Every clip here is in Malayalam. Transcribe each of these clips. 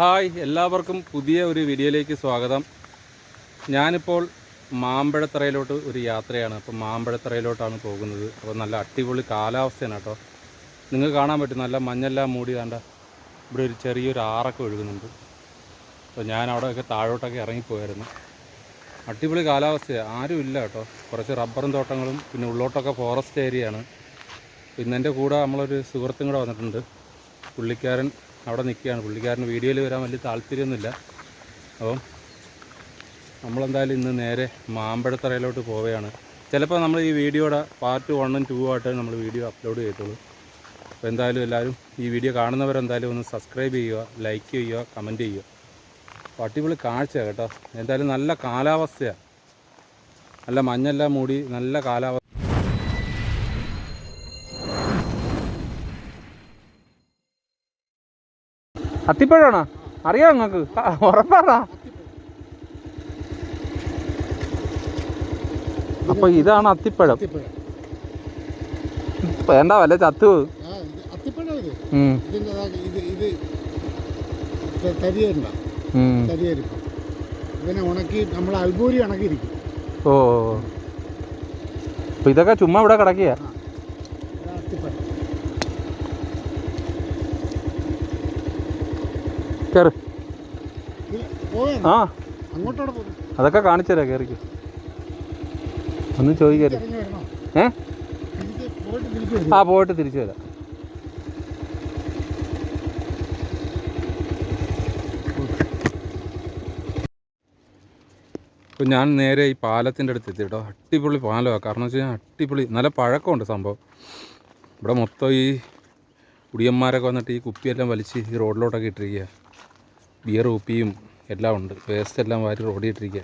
ഹായ് എല്ലാവർക്കും പുതിയ ഒരു വീഡിയോയിലേക്ക് സ്വാഗതം. ഞാനിപ്പോൾ മാമ്പഴത്തറയിലോട്ട് ഒരു യാത്രയാണ്. അപ്പോൾ മാമ്പഴത്തറയിലോട്ടാണ് പോകുന്നത്. അപ്പോൾ നല്ല അടിപൊളി കാലാവസ്ഥയാണ് കേട്ടോ. നിങ്ങൾക്ക് കാണാൻ പറ്റും നല്ല മഞ്ഞെല്ലാം മൂടി കണ്ട ഇവിടെ ഒരു ചെറിയൊരു ആറൊക്കെ ഒഴുകുന്നുണ്ട്. അപ്പോൾ ഞാൻ അവിടെയൊക്കെ താഴോട്ടൊക്കെ ഇറങ്ങിപ്പോയായിരുന്നു. അടിപൊളി കാലാവസ്ഥയാണ്. ആരും ഇല്ല കേട്ടോ. കുറച്ച് റബ്ബറും തോട്ടങ്ങളും പിന്നെ ഉള്ളോട്ടൊക്കെ ഫോറസ്റ്റ് ഏരിയയാണ് പിന്നെ എന്റെ കൂടെ നമ്മളൊരു സുഹൃത്തും കൂടെ വന്നിട്ടുണ്ട്. പുള്ളിക്കാരൻ അവിടെ നിൽക്കുകയാണ്. പുള്ളിക്കാരന് വീഡിയോയിൽ വരാൻ വലിയ താല്പര്യമൊന്നുമില്ല. അപ്പം നമ്മളെന്തായാലും ഇന്ന് നേരെ മാമ്പഴത്തറയിലോട്ട് പോവുകയാണ്. ചിലപ്പോൾ നമ്മൾ ഈ വീഡിയോയുടെ പാർട്ട് വണ്ണും ടൂ ആയിട്ട് നമ്മൾ വീഡിയോ അപ്ലോഡ് ചെയ്തോളൂ അപ്പോൾ എന്തായാലും എല്ലാവരും ഈ വീഡിയോ കാണുന്നവരെന്തായാലും ഒന്ന് സബ്സ്ക്രൈബ് ചെയ്യുക ലൈക്ക് ചെയ്യുക കമന്റ് ചെയ്യുക. അപ്പോൾ അടിപൊളി കാഴ്ചയാണ് കേട്ടോ. എന്തായാലും നല്ല കാലാവസ്ഥയാണ് നല്ല മഞ്ഞെല്ലാം മൂടി നല്ല കാലാവസ്ഥ അത്തിപ്പഴമാണോ? അറിയാം നിങ്ങൾക്ക്? ഉറപ്പാണോ? അപ്പൊ ഇതാണ് അത്തിപ്പഴം. വേണ്ട വല്ല ചത്തു ഉണക്കി നമ്മൾ അൽബൂരി ഉണക്കിയിരിക്കും. ഓ ഇതൊക്കെ ചുമ്മാ ഇവിടെ കിടക്കുക ഇതാ അത്തിപ്പഴം കയറ് ഇത് പോവാണ് ആ. അതൊക്കെ കാണിച്ചു തരാം കയറിക്ക് ഒന്നും ചോദിക്കരുത്. ഏ? ആ പോയിട്ട് തിരിച്ചു വരാം. ഇപ്പം ഞാൻ നേരെ ഈ പാലത്തിന്റെ അടുത്ത് എത്തി കേട്ടോ. അട്ടിപ്പൊളി പാലമാണ് കാരണം വെച്ച് കഴിഞ്ഞാൽ അട്ടിപ്പൊളി നല്ല പഴക്കമുണ്ട് സംഭവം. ഇവിടെ മൊത്തം ഈ കുടിയന്മാരൊക്കെ വന്നിട്ട് ഈ കുപ്പിയെല്ലാം വലിച്ച് ഈ റോഡിലോട്ടൊക്കെ ഇട്ടിരിക്കുക ബിയർ കുപ്പിയും എല്ലാം ഉണ്ട്. വേസ്റ്റ് എല്ലാം വാരി റോഡിയിട്ടിരിക്കുക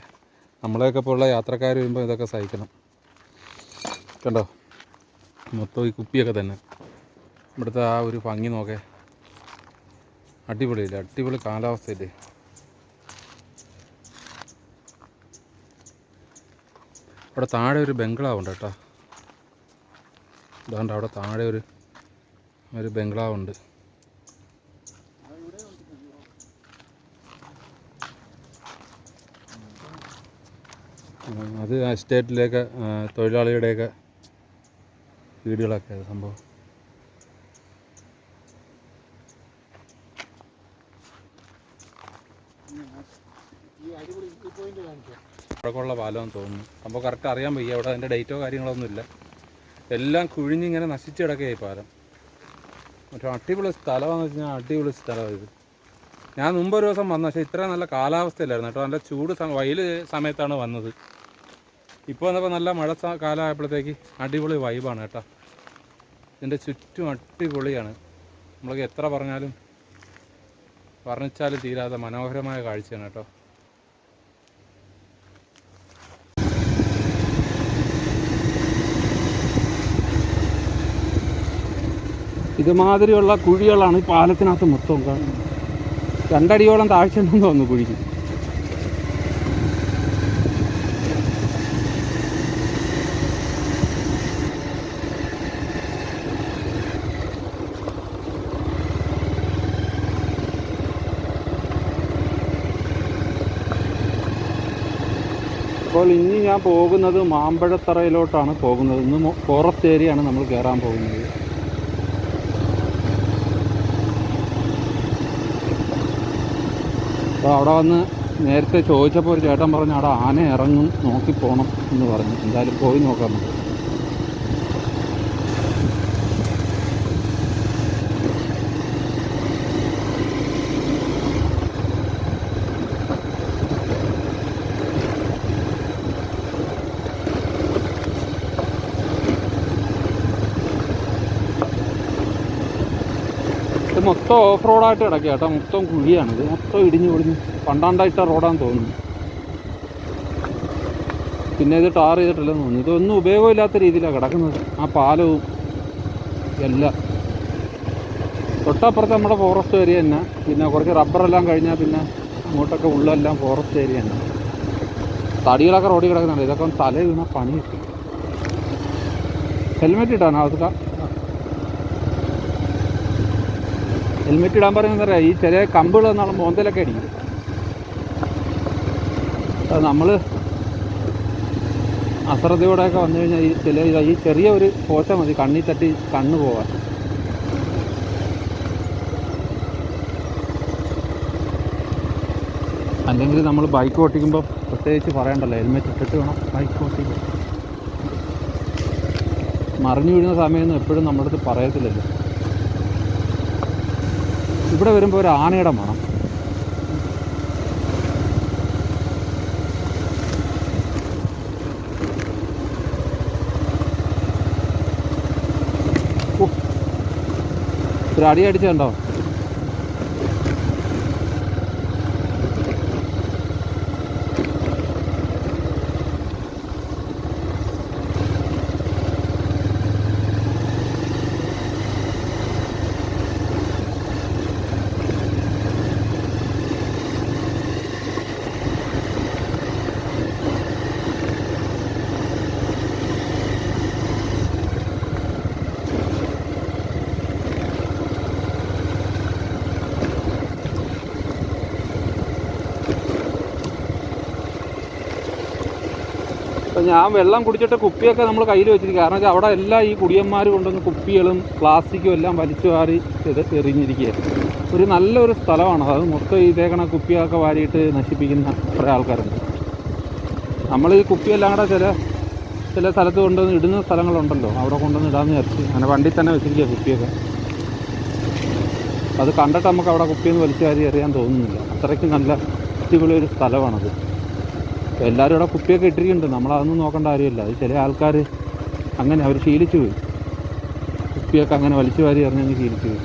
നമ്മളെയൊക്കെ പോലുള്ള യാത്രക്കാർ വരുമ്പോൾ ഇതൊക്കെ സഹിക്കണം. കണ്ടോ? മൊത്തം ഈ കുപ്പിയൊക്കെ തന്നെ. ഇവിടുത്തെ ആ ഒരു ഭംഗി നോക്കേ. അടിപൊളിയില്ല? അടിപൊളി കാലാവസ്ഥയില്ലേ? അവിടെ താഴെ ഒരു ബംഗ്ലാവുണ്ട് കേട്ടോ. അതുകൊണ്ട് അവിടെ താഴെ ഒരു ഒരു ബംഗ്ലാവ് ഉണ്ട് ആ എസ്റ്റേറ്റിലേക്ക് തൊഴിലാളിയുടെയൊക്കെ വീടുകളൊക്കെ അത് സംഭവം. അവിടെയുള്ള പാലമെന്ന് തോന്നുന്നു. സംഭവം കറക്റ്റ് അറിയാൻ വയ്യ. അവിടെ അതിന്റെ ഡേറ്റോ കാര്യങ്ങളൊന്നും ഇല്ല. എല്ലാം കുഴിഞ്ഞിങ്ങനെ നശിച്ചു കിടക്കുകയായി പാലം. മറ്റേ അടിപൊളി സ്ഥലമാണെന്ന് വെച്ച് കഴിഞ്ഞാൽ അടിപൊളി സ്ഥലമാണ് ഇത്. ഞാൻ മുമ്പ് ഒരു ദിവസം വന്നു. പക്ഷേ ഇത്ര നല്ല കാലാവസ്ഥയില്ലായിരുന്നു കേട്ടോ. നല്ല ചൂട് വയൽ സമയത്താണ് വന്നത്. ഇപ്പോൾ വന്നപ്പോൾ നല്ല മഴ കാലമായപ്പോഴത്തേക്ക് അടിപൊളി വൈബാണ് കേട്ടോ. ഇതിന്റെ ചുറ്റും അടിപൊളിയാണ്. നമ്മൾക്ക് എത്ര പറഞ്ഞാലും വർണിച്ചാലും തീരാതെ മനോഹരമായ കാഴ്ചയാണ് കേട്ടോ. ഇതുമാതിരിയുള്ള കുഴികളാണ് ഈ പാലത്തിനകത്ത് മൊത്തം. രണ്ടടിയോളം താഴ്ച ഉണ്ടെന്ന് തോന്നുന്നു കുഴിക്ക്. അപ്പോൾ ഇനി ഞാൻ പോകുന്നത് മാമ്പഴത്തറയിലോട്ടാണ് പോകുന്നത്. ഇന്ന് ഫോറസ്റ്റ് ഏരിയയാണ് നമ്മൾ കയറാൻ പോകുന്നത്. അപ്പോൾ അവിടെ വന്ന് നേരത്തെ ചോദിച്ചപ്പോൾ ഒരു ചേട്ടൻ പറഞ്ഞു അവിടെ ആന ഇറങ്ങും നോക്കി പോകണം എന്ന് പറഞ്ഞു. എന്തായാലും പോയി നോക്കാം നമുക്ക്. ഇത് മൊത്തം ഓഫ് റോഡായിട്ട് കിടക്കുക കേട്ടോ. മൊത്തം കുഴിയാണ് ഇത് മൊത്തം ഇടിഞ്ഞു പൊടിഞ്ഞ് പണ്ടാണ്ടായിട്ട റോഡാന്ന് തോന്നുന്നു. പിന്നെ ഇത് ടാർ ചെയ്തിട്ടില്ലെന്ന് തോന്നുന്നു. ഇതൊന്നും ഉപയോഗമില്ലാത്ത രീതിയിലാണ് കിടക്കുന്നത്. ആ പാലവും എല്ലാം. തൊട്ടപ്പുറത്ത് നമ്മുടെ ഫോറസ്റ്റ് ഏരിയ തന്നെ. പിന്നെ കുറച്ച് റബ്ബറെല്ലാം കഴിഞ്ഞാൽ പിന്നെ അങ്ങോട്ടൊക്കെ ഉള്ളെല്ലാം ഫോറസ്റ്റ് ഏരിയ തന്നെ. തടികളൊക്കെ റോഡിൽ കിടക്കുന്നുണ്ട്. ഇതൊക്കെ ഒന്ന് തല വീണ പണി കിട്ടും. ഹെൽമെറ്റ് ഇട്ടാണ് അവസ്ഥ ഹെൽമെറ്റ് ഇടാൻ പറയുന്നത് അറിയാം ഈ ചെറിയ കമ്പുകൾ എന്നാണ് മോന്തലൊക്കെ അടിക്കും. നമ്മൾ അശ്രദ്ധയോടെയൊക്കെ വന്നു കഴിഞ്ഞാൽ ഈ ചില ഈ ചെറിയ ഒരു പോച്ച മതി കണ്ണി തട്ടി കണ്ണ് പോവാൻ. അല്ലെങ്കിൽ നമ്മൾ ബൈക്ക് ഓട്ടിക്കുമ്പോൾ പ്രത്യേകിച്ച് പറയണ്ടല്ലോ ഹെൽമെറ്റ് ഇട്ടിട്ട് വേണം ബൈക്ക് ഓട്ടിക്കാൻ. മറിഞ്ഞു വീഴുന്ന സമയമൊന്നും എപ്പോഴും നമ്മുടെ അടുത്ത് പറയത്തില്ലല്ലോ. ഇവിടെ വരുമ്പോൾ ഒരു ആനയുടെ മണം. ഒരു അടി അടിച്ചുണ്ടോ ഞാൻ വെള്ളം കുടിച്ചിട്ട് കുപ്പിയൊക്കെ നമ്മൾ കയ്യിൽ വെച്ചിരിക്കുക കാരണം വെച്ചാൽ അവിടെ എല്ലാ ഈ കുടിയന്മാർ കൊണ്ടുവന്ന് കുപ്പികളും പ്ലാസ്റ്റിക്കും എല്ലാം വലിച്ചു വാരി ഇത് എറിഞ്ഞിരിക്കുക ഒരു നല്ലൊരു സ്ഥലമാണ്. അത് മൊത്തം ഇതേക്കണ കുപ്പിയൊക്കെ വാരിയിട്ട് നശിപ്പിക്കുന്ന കുറേ ആൾക്കാരുണ്ട്. നമ്മൾ ഈ കുപ്പിയെല്ലാം കൂടെ ചില ചില സ്ഥലത്ത് കൊണ്ടുവന്ന് ഇടുന്ന സ്ഥലങ്ങളുണ്ടല്ലോ. അവിടെ കൊണ്ടുവന്ന് ഇടാന്ന് വിചാരിച്ച് അങ്ങനെ വണ്ടി തന്നെ വെച്ചിരിക്കുക കുപ്പിയൊക്കെ. അത് കണ്ടിട്ട് നമുക്ക് അവിടെ കുപ്പിയൊന്നും വലിച്ചു വാരി എറിയാൻ തോന്നുന്നില്ല. അത്രയ്ക്ക് നല്ല അടിപൊളി ഒരു സ്ഥലമാണത്. എല്ലാവരും ഇവിടെ കുപ്പിയൊക്കെ ഇട്ടിരിക്കുന്നുണ്ട്. നമ്മളതൊന്നും നോക്കേണ്ട കാര്യമില്ല. അത് ചില ആൾക്കാർ അങ്ങനെ അവർ ശീലിച്ചു പോയി. കുപ്പിയൊക്കെ അങ്ങനെ വലിച്ചു വാരി എറിഞ്ഞങ്ങ് ശീലിച്ചു പോയി.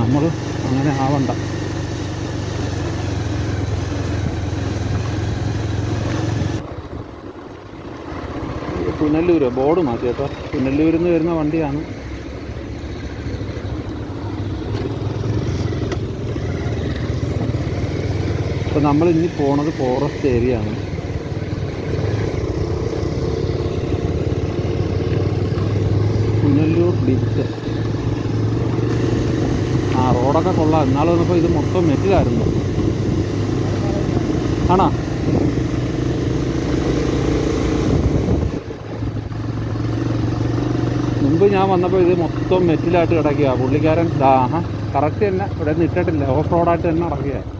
നമ്മൾ അങ്ങനെ ആവണ്ട. പുനല്ലൂരോ ബോർഡ് മാറ്റി കേട്ടോ പുനല്ലൂരിൽ നിന്ന് വരുന്ന വണ്ടിയാണ് അപ്പോൾ നമ്മൾ ഇനി പോണത് ഫോറസ്റ്റ് ഏരിയ ആണ്. പുനല്ലൂർ ബീച്ച് ആ റോഡൊക്കെ കൊള്ളാം. എന്നാലും വന്നപ്പോൾ ഇത് മൊത്തം മെറ്റിലായിരുന്നു. ആണോ? മുമ്പ് ഞാൻ വന്നപ്പോൾ ഇത് മൊത്തം മെറ്റിലായിട്ട് കിടക്കുക പുള്ളിക്കാരൻ കറക്റ്റ് തന്നെ. ഇവിടെ നിന്ന് ഇട്ടിട്ടില്ല. ഓഫ് റോഡായിട്ട് തന്നെ നടക്കുക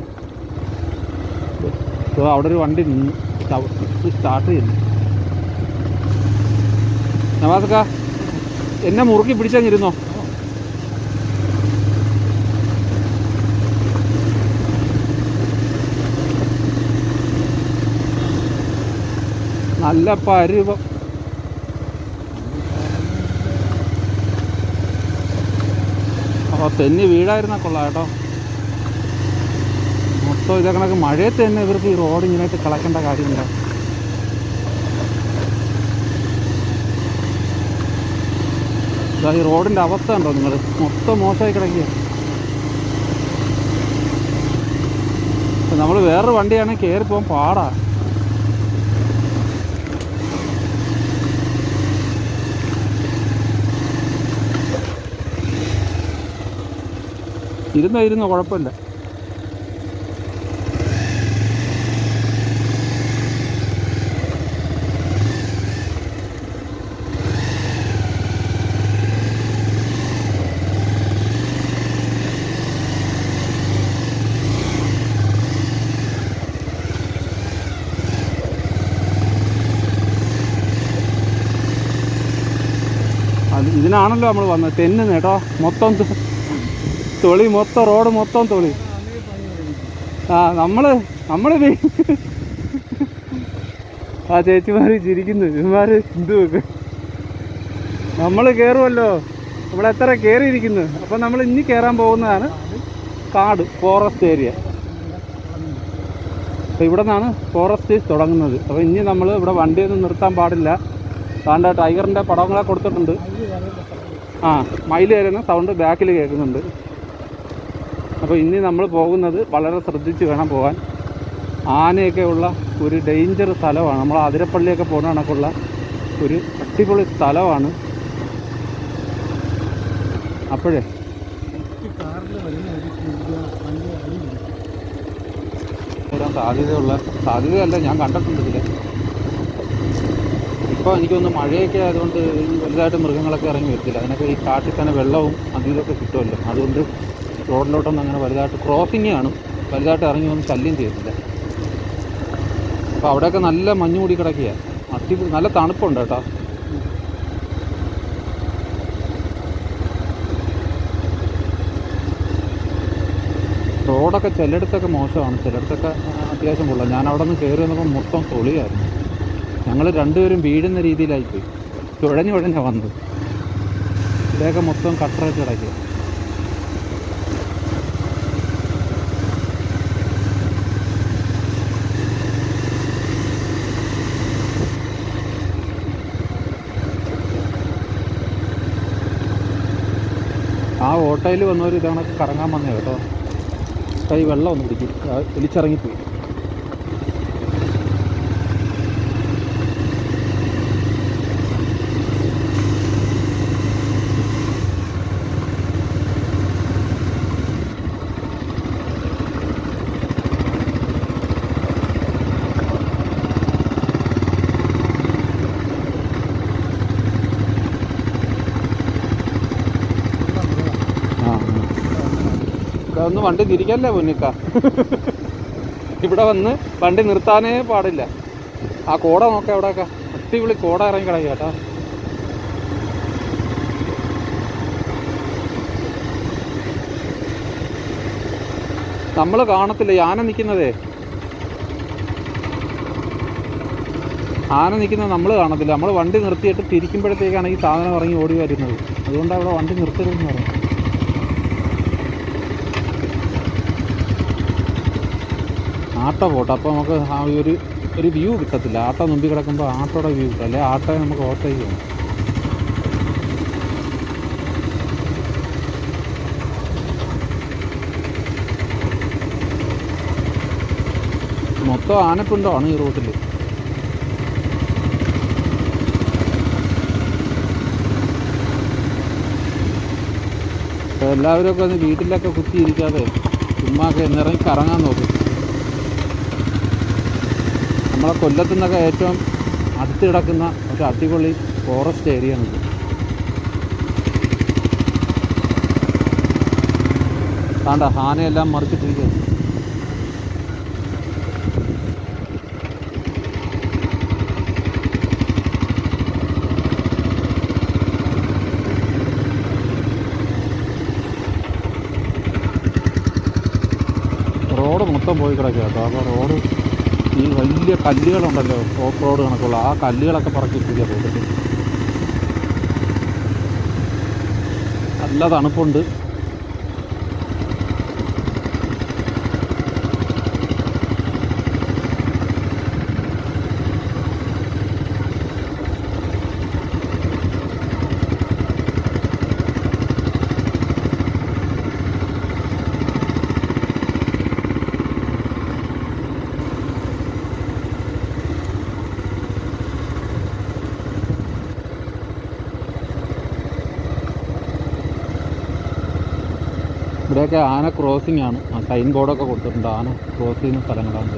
സോ അവിടെ ഒരു വണ്ടി നിന്ന് സ്റ്റാർട്ട് ചെയ്യുന്നു. നവാസക്ക എന്നെ മുറുക്കി പിടിച്ചങ്ങിരുന്നോ നല്ല പരുവം. അപ്പോൾ തെന്നി വീടായിരുന്ന കൊള്ളാം കേട്ടോ. മൊത്തം ഇതേ കണക്ക് മഴയത്ത് തന്നെ ഇവർക്ക് ഈ റോഡ് ഇങ്ങനെയായിട്ട് കളക്കേണ്ട കാര്യമില്ല. ഈ റോഡിന്റെ അവസ്ഥ ഉണ്ടോ നിങ്ങൾ? മൊത്തം മോശമായി കിടക്കുക നമ്മൾ വേറൊരു വണ്ടിയാണെങ്കിൽ കയറി പോകാൻ പാടാ. ഇരുന്നോ ഇരുന്നോ കുഴപ്പമില്ല അത് ഇതിനാണല്ലോ നമ്മൾ വന്നത്. തെന്നു കേട്ടോ മൊത്തം തൊളി മൊത്തം റോഡ് മൊത്തം തൊളി. ആ നമ്മൾ നമ്മൾ ആ ചേച്ചിമാര് ചിരിക്കുന്നു. ഇവന്മാര് എന്ത് വെക്കും? നമ്മൾ കേറുമല്ലോ ഇവിടെ എത്ര കയറിയിരിക്കുന്നു അപ്പൊ നമ്മൾ ഇനി കേറാൻ പോകുന്നതാണ് കാട് ഫോറസ്റ്റ് ഏരിയ അപ്പോൾ ഇവിടെ നിന്നാണ് ഫോറസ്റ്റ് തുടങ്ങുന്നത്. അപ്പോൾ ഇനി നമ്മൾ ഇവിടെ വണ്ടിയൊന്നും നിർത്താൻ പാടില്ല. താണ്ട ടൈഗറിന്റെ പടങ്ങളെ കൊടുത്തിട്ടുണ്ട്. ആ മയിൽ കയറുന്ന സൗണ്ട് ബാക്കിൽ കേൾക്കുന്നുണ്ട്. അപ്പോൾ ഇനി നമ്മൾ പോകുന്നത് വളരെ ശ്രദ്ധിച്ച് വേണം പോകാൻ. ആനയൊക്കെ ഉള്ള ഒരു ഡേഞ്ചർ സ്ഥലമാണ്. നമ്മൾ അതിരപ്പള്ളിയൊക്കെ പോകുന്ന കണക്കുള്ള ഒരു അടിപൊളി സ്ഥലമാണ്. അപ്പോഴേ. വരാൻ സാധ്യതയുള്ള സാധ്യതയല്ല ഞാൻ കണ്ടിട്ടുണ്ട് ഇതിൽ ഇപ്പോൾ എനിക്കൊന്ന് മഴയൊക്കെ ആയതുകൊണ്ട് വലുതായിട്ട് മൃഗങ്ങളൊക്കെ ഇറങ്ങി വരത്തില്ല. അതിനൊക്കെ ഈ കാട്ടിൽ തന്നെ വെള്ളവും അതും ഇതൊക്കെ കിട്ടുമല്ലോ. അതുകൊണ്ട് റോഡിലോട്ടൊന്നും അങ്ങനെ വലുതായിട്ട് ക്രോസിംഗ് ആണ് വലുതായിട്ട് ഇറങ്ങി ഒന്നും ശല്യം ചെയ്യത്തില്ല. അപ്പോൾ അവിടെയൊക്കെ നല്ല മഞ്ഞ് മൂടി കിടക്കുക അടിപൊളി നല്ല തണുപ്പുണ്ട് കേട്ടോ. റോഡൊക്കെ ചിലയിടത്തൊക്കെ മോശമാണ്. ചിലയിടത്തൊക്കെ അത്യാവശ്യം കൊള്ളാം. ഞാൻ അവിടെ നിന്ന് കയറി വന്നപ്പോൾ മൊത്തം പൊളിയായിരുന്നു ഞങ്ങൾ രണ്ടുപേരും വീഴുന്ന രീതിയിലായിപ്പോയി. തുഴഞ്ഞു തുഴഞ്ഞാണ് വന്നത്. ഇതൊക്കെ മൊത്തം കട്ടറൊക്കെ കിടക്കുക. ആ ഓട്ടോയിൽ വന്നവർ ഇതാണ് കറങ്ങാൻ വന്നേ കേട്ടോ. കൈ വെള്ളം ഒന്ന് പിടിക്കും ആ, ഒന്ന് വണ്ടി തിരിക്കല്ലേ പൊന്നിക്ക ഇവിടെ വന്ന് വണ്ടി നിർത്താനേ പാടില്ല. ആ കോട നോക്കാം എവിടെയൊക്കെ അടിപൊളി കോട ഇറങ്ങി കിടക്കുക കേട്ടോ. നമ്മൾ കാണത്തില്ല ആന നിൽക്കുന്നതേ. ആന നിൽക്കുന്നത് നമ്മൾ കാണത്തില്ല. നമ്മൾ വണ്ടി നിർത്തിയിട്ട് തിരിക്കുമ്പോഴത്തേക്കാണ് ഈ സാധനം ഇറങ്ങി ഓടി വരുന്നത്. അതുകൊണ്ടാണ് അവിടെ വണ്ടി നിർത്തരുതെന്ന് പറയുന്നത്. ആട്ടോ പോട്ടെ. അപ്പോൾ നമുക്ക് ആ ഒരു ഒരു വ്യൂ കിട്ടത്തില്ല. ആട്ട മുമ്പിൽ കിടക്കുമ്പോൾ ആട്ടോയുടെ വ്യൂ കിട്ടും. അല്ലെ? ആട്ടോയെ നമുക്ക് ഓവർടേക്ക് ചെയ്യണം മൊത്തം ആനപ്പിണ്ടമാണ് ഈ റൂട്ടിൽ എല്ലാവരും ഒക്കെ ഒന്ന് വീട്ടിലൊക്കെ കുത്തിയിരിക്കാതെ ചുമ്മാ ഒക്കെ കറങ്ങാൻ നോക്കും. നമ്മളെ കൊല്ലത്തു നിന്നൊക്കെ ഏറ്റവും അടുത്ത് കിടക്കുന്ന ഒരു അടിപൊളി ഫോറസ്റ്റ് ഏരിയ ആണ് കാണ്ട താണ്ട ആനയെല്ലാം മറിച്ചിട്ടിരിക്കുക റോഡ് മൊത്തം പോയി കിടക്കുക കേട്ടോ അപ്പോൾ റോഡ് ഈ വലിയ കല്ലുകളുണ്ടല്ലോ ഓഫ് റോഡ് കണക്കുള്ള. ആ കല്ലുകളൊക്കെ പറക്കിട്ടില്ല റോഡിൽ നല്ല തണുപ്പുണ്ട്. ഇവിടെയൊക്കെ ആന ക്രോസിംഗ് ആണ്. ആ സൈൻ ബോർഡൊക്കെ കൊടുത്തിട്ടുണ്ട്. ആന ക്രോസ് ചെയ്യുന്ന സ്ഥലങ്ങളാണ്.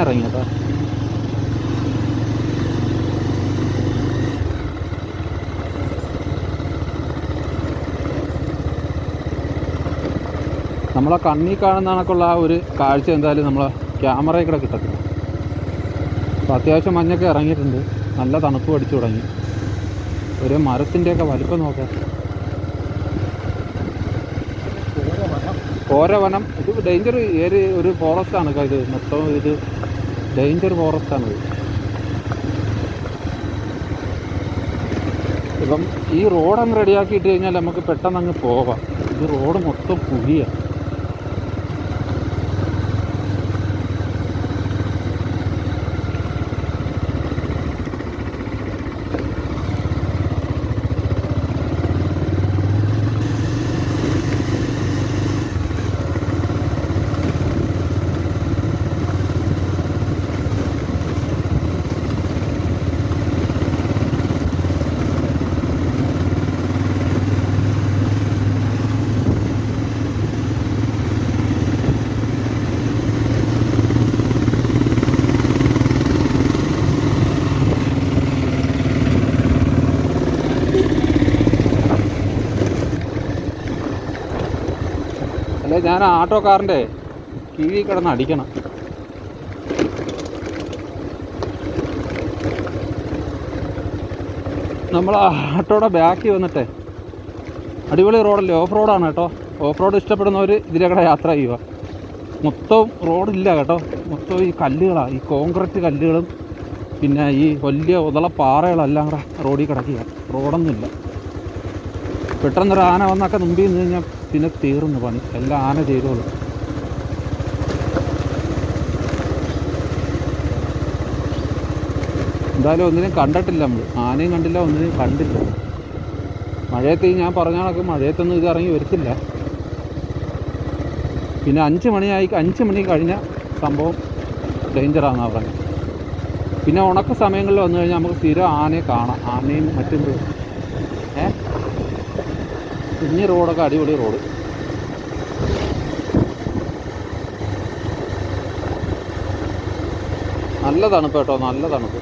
ഇത്. മഞ്ഞിറങ്ങി കേട്ടോ. നമ്മളെ കണ്ണി കാണുന്ന കണക്കുള്ള ആ ഒരു കാഴ്ച എന്തായാലും നമ്മളെ ക്യാമറയിൽ കൂടെ കിട്ടത്തില്ല. അപ്പോൾ അത്യാവശ്യം മഞ്ഞൊക്കെ ഇറങ്ങിയിട്ടുണ്ട്. നല്ല തണുപ്പ് അടിച്ചു തുടങ്ങി. ഒരു മരത്തിന്റെയൊക്കെ വലിപ്പം നോക്കാം. കോരവനം ഇത് ഡേഞ്ചർ ഏരിയ ഒരു ഫോറസ്റ്റാണ് ഇത്. മൊത്തം ഇത് ഡേഞ്ചർ ഫോറസ്റ്റാണ് ഇത്. ഇപ്പം ഈ റോഡ് അങ്ങ് റെഡിയാക്കിയിട്ട് കഴിഞ്ഞാൽ നമുക്ക് പെട്ടെന്ന് അങ്ങ് പോവാം. ഈ റോഡ് മൊത്തം കുഴിയാണ് ഞാൻ ആട്ടോക്കാരന്റെ കീഴിൽ കിടന്ന് അടിക്കണം. നമ്മൾ ആട്ടോടെ ബാക്കി വന്നിട്ടേ അടിപൊളി റോഡല്ലേ ഓഫ് റോഡാണ് കേട്ടോ. ഓഫ് റോഡ് ഇഷ്ടപ്പെടുന്നവർ ഇതിലേക്കൂടെ യാത്ര ചെയ്യുക. മൊത്തം റോഡില്ല കേട്ടോ. മൊത്തം ഈ കല്ലുകളാണ് ഈ കോൺക്രീറ്റ് കല്ലുകളും പിന്നെ ഈ വലിയ ഉതള പാറകളെല്ലാം കൂടെ റോഡിൽ കിടക്കുക. റോഡൊന്നുമില്ല. പെട്ടെന്നൊരു ആന വന്നൊക്കെ മുമ്പിൽ നിന്ന് കഴിഞ്ഞാൽ പിന്നെ തീർന്നു പണി. എല്ലാം ആന ചെയ്തോളും. എന്തായാലും ഒന്നിനും കണ്ടിട്ടില്ല നമ്മൾ ആനയും കണ്ടില്ല ഒന്നിനും കണ്ടില്ല. മഴയത്ത് ഈ ഞാൻ പറഞ്ഞ കണക്ക് മഴയത്തൊന്നും ഇത് ഇറങ്ങി വരത്തില്ല. പിന്നെ അഞ്ച് മണിയായി അഞ്ച് മണി കഴിഞ്ഞ സംഭവം ഡേഞ്ചറാണെന്നാണ് പറഞ്ഞത്. പിന്നെ ഉണക്ക സമയങ്ങളിൽ വന്നു കഴിഞ്ഞാൽ നമുക്ക് സ്ഥിരം ആനയെ കാണാം. ആനയും മറ്റും കുഞ്ഞി റോഡൊക്കെ അടിപൊളി റോഡ്. നല്ല തണുപ്പ് കേട്ടോ നല്ല തണുപ്പ്.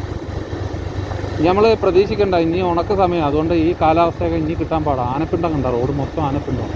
നമ്മൾ പ്രതീക്ഷിക്കണ്ട ഇനി ഉണക്ക സമയം. അതുകൊണ്ട് ഈ കാലാവസ്ഥയൊക്കെ ഇനി കിട്ടാൻ പാടാണ് ആനപ്പിണ്ടം കണ്ട റോഡ് മൊത്തം ആനപ്പിണ്ടം.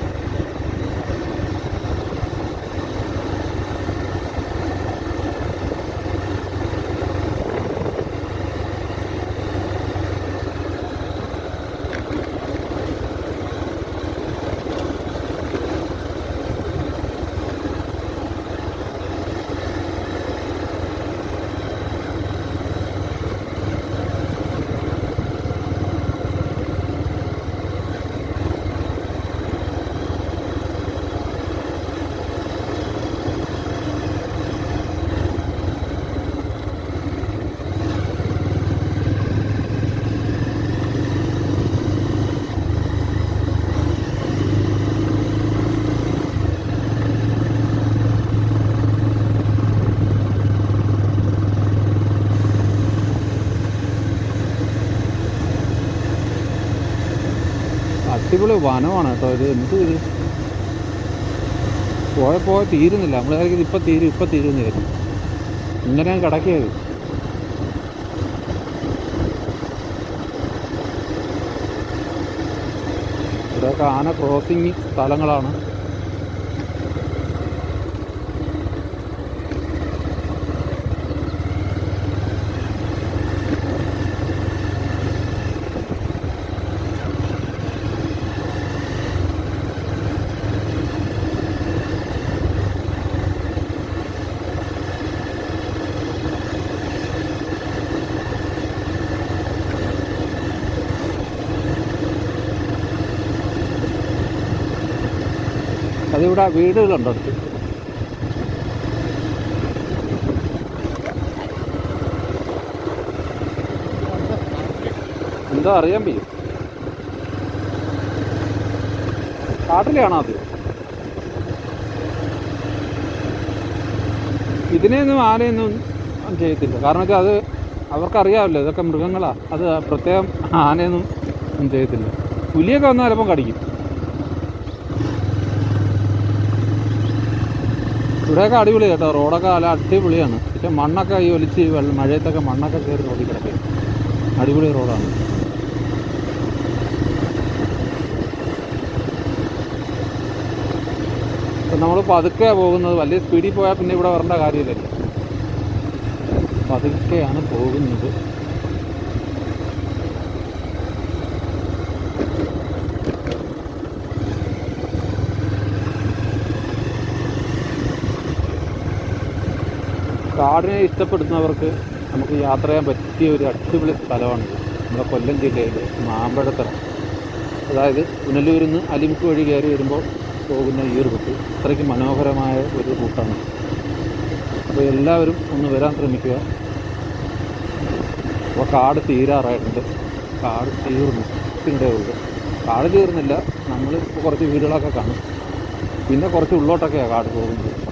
അടിപൊളി വനമാണ് കേട്ടോ ഇത്. എന്ത് ഇത്? പോയ പോയ തീരുന്നില്ല. നമ്മൾ കാര്യം ഇപ്പം തീരും ഇപ്പം തീരുന്നില്ല ഇങ്ങനെ ഞാൻ കിടക്കിയത്. ഇവിടെയൊക്കെ ആന ക്രോസിങ് സ്ഥലങ്ങളാണ്. അതിവിടെ വീടുകളുണ്ട്. അടുത്ത് എന്താ അറിയാൻ പറ്റും കാട്ടിലാണോ അത്? ഇതിനെയൊന്നും ആനയൊന്നും ചെയ്യത്തില്ല. കാരണം വെച്ചാൽ അത് അവർക്കറിയാമല്ലോ ഇതൊക്കെ മൃഗങ്ങളാണ് അത് പ്രത്യേകം ആനയൊന്നും ചെയ്യത്തില്ല. പുലിയൊക്കെ വന്നാൽ ചിലപ്പം കടിക്കും. ഇവിടെയൊക്കെ അടിപൊളി കേട്ടോ. റോഡൊക്കെ നല്ല അടിപൊളിയാണ്. പക്ഷെ മണ്ണൊക്കെ ഈ ഒലിച്ച് വെള്ളം മഴയത്തൊക്കെ മണ്ണൊക്കെ കയറി റോഡിൽ കിടക്കും. അടിപൊളി റോഡാണ്. ഇപ്പം നമ്മൾ പതുക്കെ പോകുന്നത്. വലിയ സ്പീഡിൽ പോയാൽ പിന്നെ ഇവിടെ വരേണ്ട കാര്യമില്ലല്ലോ. പതുക്കെയാണ് പോകുന്നത്. കാടിനെ ഇഷ്ടപ്പെടുന്നവർക്ക് നമുക്ക് യാത്ര ചെയ്യാൻ പറ്റിയ ഒരു അടിപൊളി സ്ഥലമാണ് നമ്മുടെ കൊല്ലം ജില്ലയിൽ മാമ്പഴത്തറ. അതായത് പുനലൂരിൽ നിന്ന് അലിമുക്ക് വഴി കയറി വരുമ്പോൾ പോകുന്ന ഈ ഒരു റൂട്ട് അത്രയ്ക്ക് മനോഹരമായ ഒരു റൂട്ടാണ്. അപ്പോൾ എല്ലാവരും ഒന്ന് വരാൻ ശ്രമിക്കുക. അപ്പോൾ കാട് തീരാറായിട്ടുണ്ട്. കാട് തീർന്നു. ഇവിടെ ഉള്ളു കാട് തീർന്നില്ല. നമ്മൾ കുറച്ച് വീടുകളൊക്കെ കാണും. പിന്നെ കുറച്ച് ഉള്ളോട്ടൊക്കെയാണ് കാട് പോകുന്നത്.